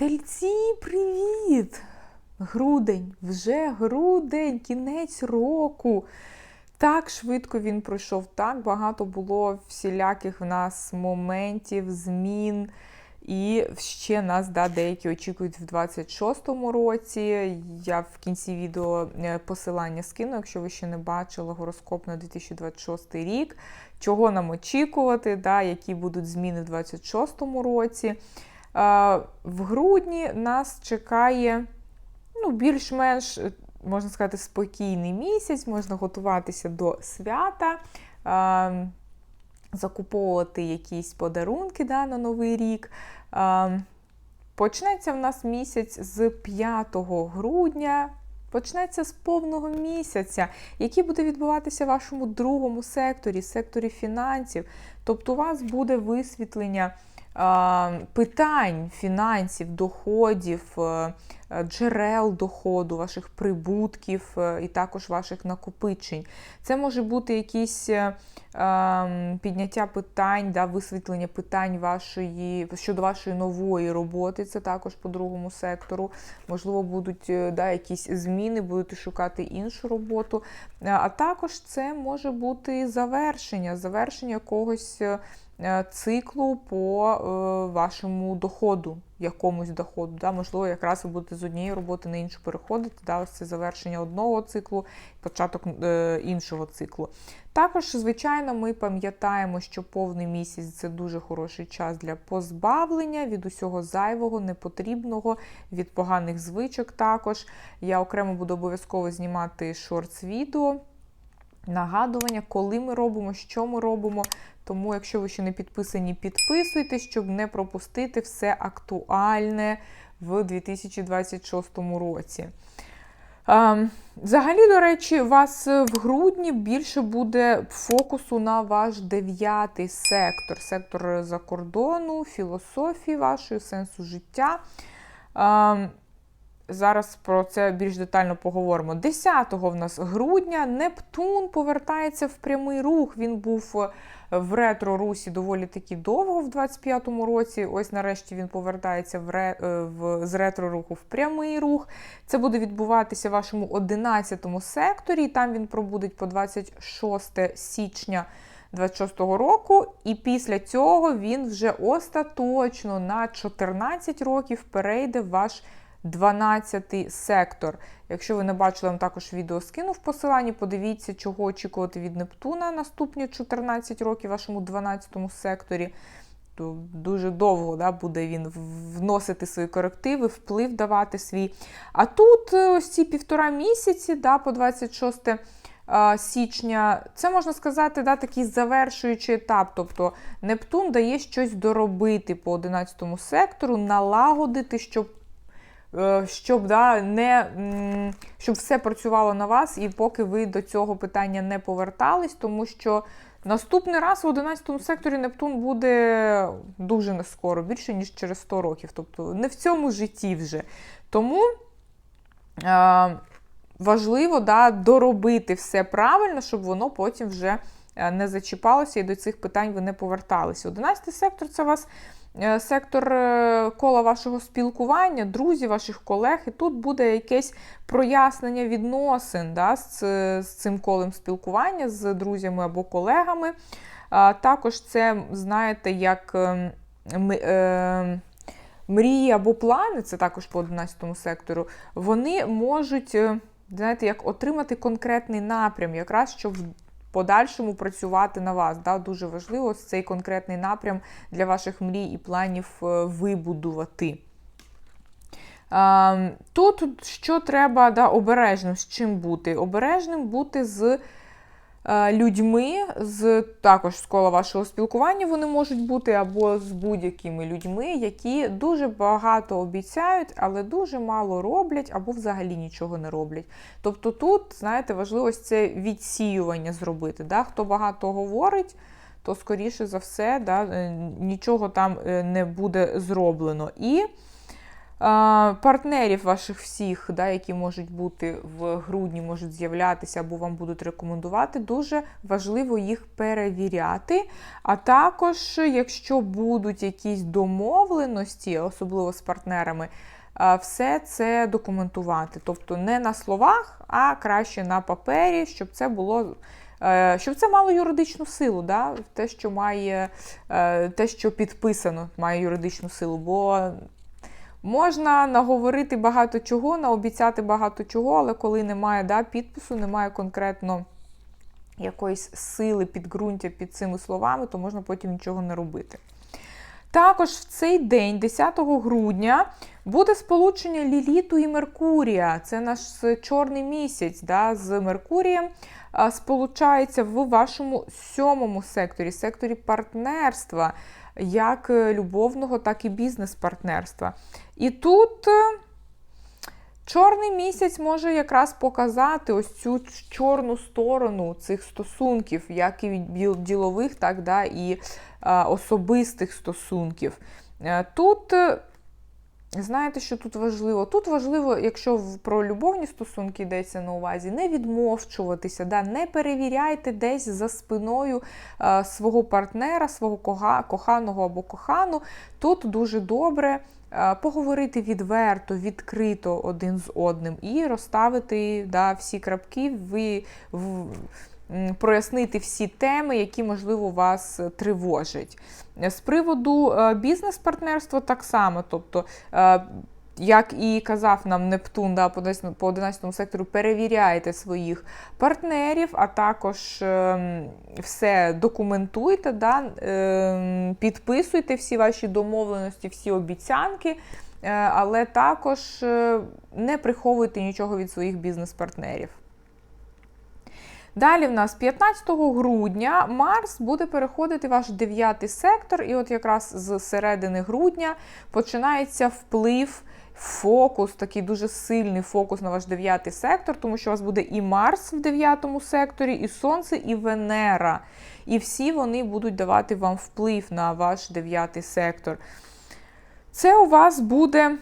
Тельці, привіт! Грудень, вже грудень, кінець року. Так швидко він пройшов, так багато було всіляких в нас моментів, змін. І ще нас да, деякі очікують в 26-му році. Я в кінці відео е, посилання скину, якщо ви ще не бачили гороскоп на 2026 рік, чого нам очікувати, да, які будуть зміни в 26-му році. В грудні нас чекає ну, більш-менш, е, можна сказати, спокійний місяць, можна готуватися до свята. Закуповувати якісь подарунки да, на Новий рік. Почнеться в нас місяць з 5 грудня, почнеться з повного місяця, який буде відбуватися в вашому другому секторі, секторі фінансів. Тобто у вас буде висвітлення питань фінансів, доходів, е, джерел доходу, ваших прибутків е, і також ваших накопичень. Це може бути якісь е, ем, підняття питань, да, висвітлення питань вашої щодо вашої нової роботи. Це також по другому сектору. Можливо, будуть е, да, якісь зміни, будете шукати іншу роботу. Е, А також це може бути завершення, завершення якогось. е, е, Циклу по е, вашому доходу, якомусь доходу. Да? Можливо, якраз ви будете з однієї роботи на іншу переходити. Да? Ось це завершення одного циклу, початок е, іншого циклу. Також, звичайно, ми пам'ятаємо, що повний місяць це дуже хороший час для позбавлення від усього зайвого, непотрібного, від поганих звичок. Також я окремо буду обов'язково знімати шортс-відео. Нагадування, коли ми робимо, що ми робимо. Тому, якщо ви ще не підписані, підписуйтесь, щоб не пропустити все актуальне в 2026 році. Ем, Взагалі, до речі, у вас в грудні більше буде фокусу на ваш дев'ятий сектор, сектор закордону, філософії вашої, сенсу життя. Зараз про це більш детально поговоримо. 10 в нас грудня Нептун повертається в прямий рух. Він був е, в ретро-русі доволі таки довго в 25-му році. Ось нарешті він повертається в ре, е, в, з ретро-руху в прямий рух. Це буде відбуватися в вашому 11-му секторі. Там він пробудеть по 26 січня. 26-го року, і після цього він вже остаточно на 14 років перейде в ваш 12 сектор. Якщо ви не бачили, я вам також відео скину в посиланні. Подивіться, чого очікувати від Нептуна наступні 14 років в вашому 12 секторі. То дуже довго да, буде він вносити свої корективи, вплив давати свій. А тут е, ось ці півтора місяці, да, по 26 січня, це можна сказати, да, такий завершуючий етап. Тобто Нептун дає щось доробити по 11 сектору, налагодити, щоб Е, щоб да, не, щоб все працювало на вас, і поки ви до цього питання не повертались, тому що наступний раз в 11 секторі Нептун буде дуже не скоро, більше, ніж через 100 років. Тобто не в цьому житті вже. Тому е, важливо да, доробити все правильно, щоб воно потім вже е, не зачіпалося і до цих питань ви не поверталися. 11 сектор це вас. Е, сектор е, кола вашого спілкування, друзів, ваших колег, і тут буде якесь прояснення відносин да, з, з цим колем спілкування з друзями або колегами. А, Також це, знаєте, як е, е, мрії або плани, це також по 11 сектору, вони можуть знаєте, як отримати конкретний напрям, якраз щоб подальшому працювати на вас. Да? Дуже важливо цей конкретний напрям для ваших мрій і планів е, вибудувати. Тут що треба да, обережним з чим бути? Обережним бути з людьми, з також з кола вашого спілкування вони можуть бути, або з будь-якими людьми, які дуже багато обіцяють, але дуже мало роблять, або взагалі нічого не роблять. Тобто тут, знаєте, важливо це відсіювання зробити. Да? Хто багато говорить, то, скоріше за все, да, е, нічого там е, не буде зроблено. І партнерів ваших всіх, да, які можуть бути в грудні, можуть з'являтися або вам будуть рекомендувати, дуже важливо їх перевіряти. А також, якщо будуть якісь домовленості, особливо з партнерами, все це документувати. Тобто не на словах, а краще на папері, щоб це було. Е, щоб це мало юридичну силу, да? те, що має, е, те, що підписано, має юридичну силу. Бо можна наговорити багато чого, наобіцяти багато чого, але коли немає да, підпису, немає конкретно якоїсь сили, підґрунтя під цими словами, то можна потім нічого не робити. Також в цей день, 10 грудня, буде сполучення Ліліту і Меркурія. Це наш чорний місяць да, з Меркурієм сполучається в вашому сьомому секторі, секторі партнерства, як любовного, так і бізнес-партнерства. І тут. Е, чорний місяць може якраз показати ось цю чорну сторону цих стосунків, як і ділових, так да, і а, особистих стосунків. Е, тут е, Знаєте, що тут важливо? Тут важливо, якщо про любовні стосунки йдеться на увазі, не відмовчуватися, да, не перевіряйте десь за спиною а, свого партнера, свого кога, коханого або кохану. Тут дуже добре а, поговорити відверто, відкрито один з одним і розставити да, всі крапки в, в прояснити всі теми, які, можливо, вас тривожать. З приводу е, бізнес-партнерства так само. тобто, е, як і казав нам Нептун да, по 11 сектору, перевіряйте своїх партнерів, а також е, все документуйте, да, е, підписуйте всі ваші домовленості, всі обіцянки, е, але також е, не приховуйте нічого від своїх бізнес-партнерів. Далі в нас 15 грудня Марс буде переходити ваш дев'ятий сектор, і от якраз з середини грудня починається вплив. Фокус, такий дуже сильний фокус на ваш дев'ятий сектор, тому що у вас буде і Марс в дев'ятому секторі, і Сонце, і Венера. І всі вони будуть давати вам вплив на ваш дев'ятий сектор. Це у вас буде,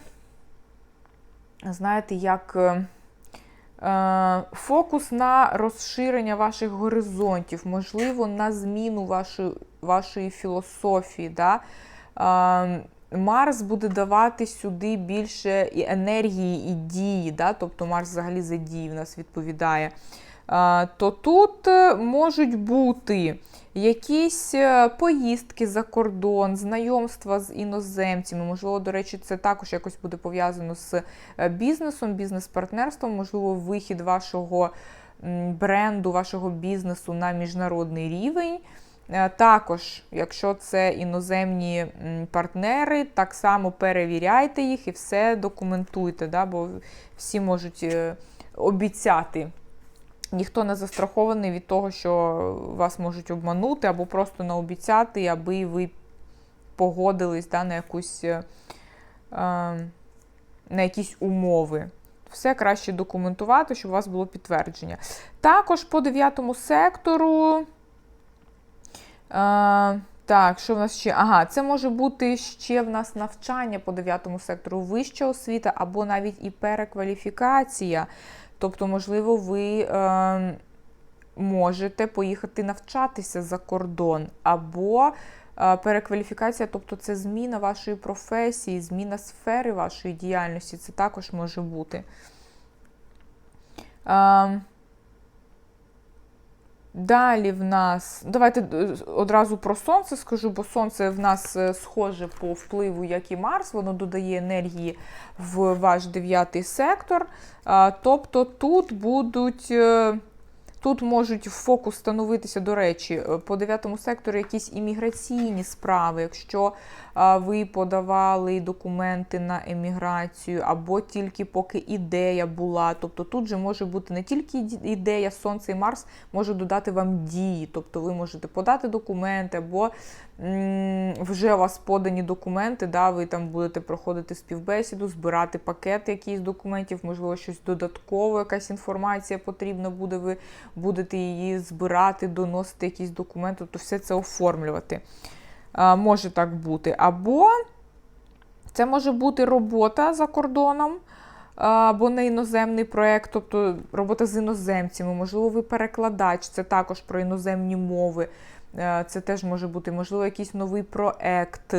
знаєте, як. Е, фокус на розширення ваших горизонтів, можливо, на зміну вашої вашої філософії. Да? Е, Марс буде давати сюди більше і енергії і дії, да? тобто Марс взагалі за дії в нас відповідає. Е, то тут можуть бути якісь е, поїздки за кордон, знайомства з іноземцями. Можливо, до речі, це також якось буде пов'язано з е, бізнесом, бізнес-партнерством, можливо, вихід вашого бренду, вашого бізнесу на міжнародний рівень. Е, також, якщо це іноземні партнери, так само перевіряйте їх і все документуйте, да, бо всі можуть обіцяти Ніхто не застрахований від того, що вас можуть обманути, або просто наобіцяти, аби ви погодились да, на якусь, е, на якісь умови. Все краще документувати, щоб у вас було підтвердження. Також по дев'ятому сектору. Е, так, що в нас ще? Ага, це може бути ще в нас навчання по дев'ятому сектору, вища освіта, або навіть і перекваліфікація. Тобто, можливо, ви е, можете поїхати навчатися за кордон, або е, перекваліфікація, тобто це зміна вашої професії, зміна сфери вашої діяльності, це також може бути. Е, Далі в нас, давайте е, одразу про сонце скажу, бо сонце в нас е, схоже по впливу, як і Марс, воно додає енергії в ваш дев'ятий сектор. Тобто тут будуть е, Тут можуть в фокус становитися, до речі, е, по дев'ятому сектору якісь імміграційні справи, якщо ви подавали документи на еміграцію, або тільки поки ідея була. Тобто тут же може бути не тільки ідея, Сонце і Марс може додати вам дії. Тобто ви можете подати документи, або вже у вас подані документи, да, ви там будете проходити співбесіду, збирати пакет якийсь документів, можливо, щось додаткове, якась інформація потрібна буде, ви будете її збирати, доносити якісь документи, тобто все це оформлювати. А, Може так бути. Або Це може бути робота за кордоном або на іноземний проєкт, тобто робота з іноземцями, можливо, ви перекладач, це також про іноземні мови. Е, Це теж може бути, можливо, якийсь новий проект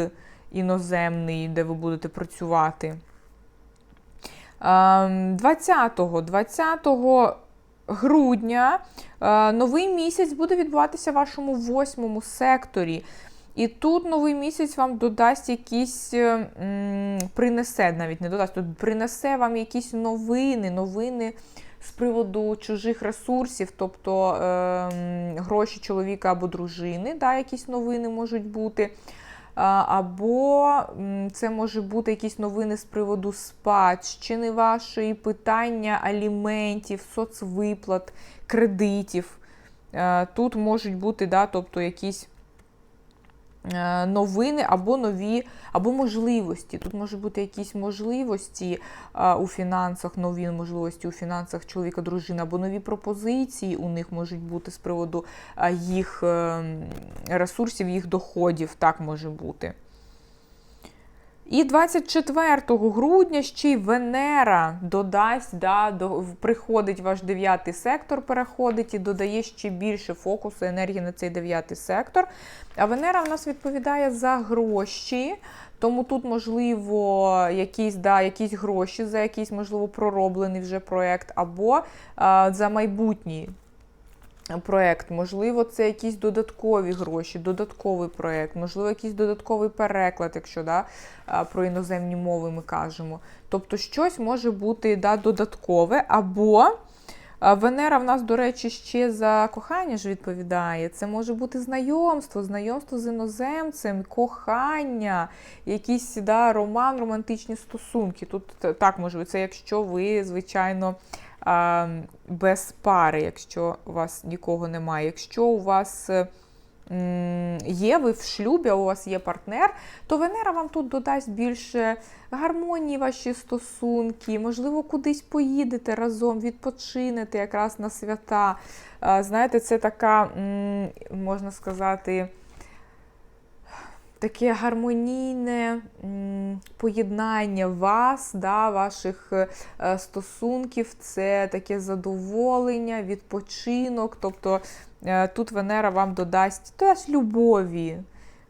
іноземний, де ви будете працювати. Ем, 20 20 грудня е, новий місяць буде відбуватися в вашому восьмому секторі. І тут новий місяць вам додасть якісь, е, принесе, навіть не додасть, тут принесе вам якісь новини, новини з приводу чужих ресурсів, тобто е, гроші чоловіка або дружини, да, якісь новини можуть бути. Або це може бути якісь новини з приводу спадщини вашої, питання аліментів, соцвиплат, кредитів. Е, Тут можуть бути, да, тобто якісь новини або нові, або можливості. Тут можуть бути якісь можливості е, у фінансах, нові можливості у фінансах чоловіка, дружини, або нові пропозиції у них можуть бути з приводу е, їх е, ресурсів, їх доходів. Так може бути. І 24 грудня ще й Венера додасть, да, до, приходить ваш дев'ятий сектор, переходить і додає ще більше фокусу енергії на цей дев'ятий сектор. А Венера в нас відповідає за гроші. Тому тут, можливо, якісь да, якісь гроші за якийсь, можливо, пророблений вже проєкт, або а, за майбутній проєкт. Можливо, це якісь додаткові гроші, додатковий проєкт, можливо, якийсь додатковий переклад, якщо да, про іноземні мови ми кажемо. Тобто щось може бути да, додаткове, або Венера в нас, до речі, ще за кохання ж відповідає. Це може бути знайомство, знайомство з іноземцем, кохання, якийсь да, роман, романтичні стосунки. Тут так може бути, це якщо ви, звичайно, без пари, якщо у вас нікого немає. Якщо у вас є, ви в шлюбі, а у вас є партнер, то Венера вам тут додасть більше гармонії ваші стосунки, можливо, кудись поїдете разом, відпочинете якраз на свята. Знаєте, це така, можна сказати, таке гармонійне поєднання вас, да, ваших е, стосунків, це таке задоволення, відпочинок. Тобто е, тут Венера вам додасть теж любові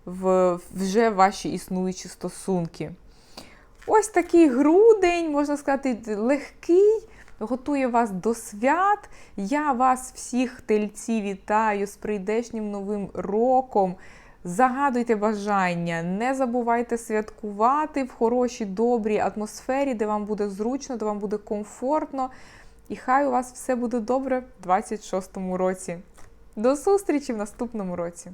в вже ваші існуючі стосунки. Ось такий грудень, можна сказати, легкий. Готує вас до свят. Я вас всіх тельці вітаю з прийдешнім новим роком. Загадуйте бажання, не забувайте святкувати в хорошій, добрій атмосфері, де вам буде зручно, де вам буде комфортно. І хай у вас все буде добре в 26-му році. До зустрічі в наступному році!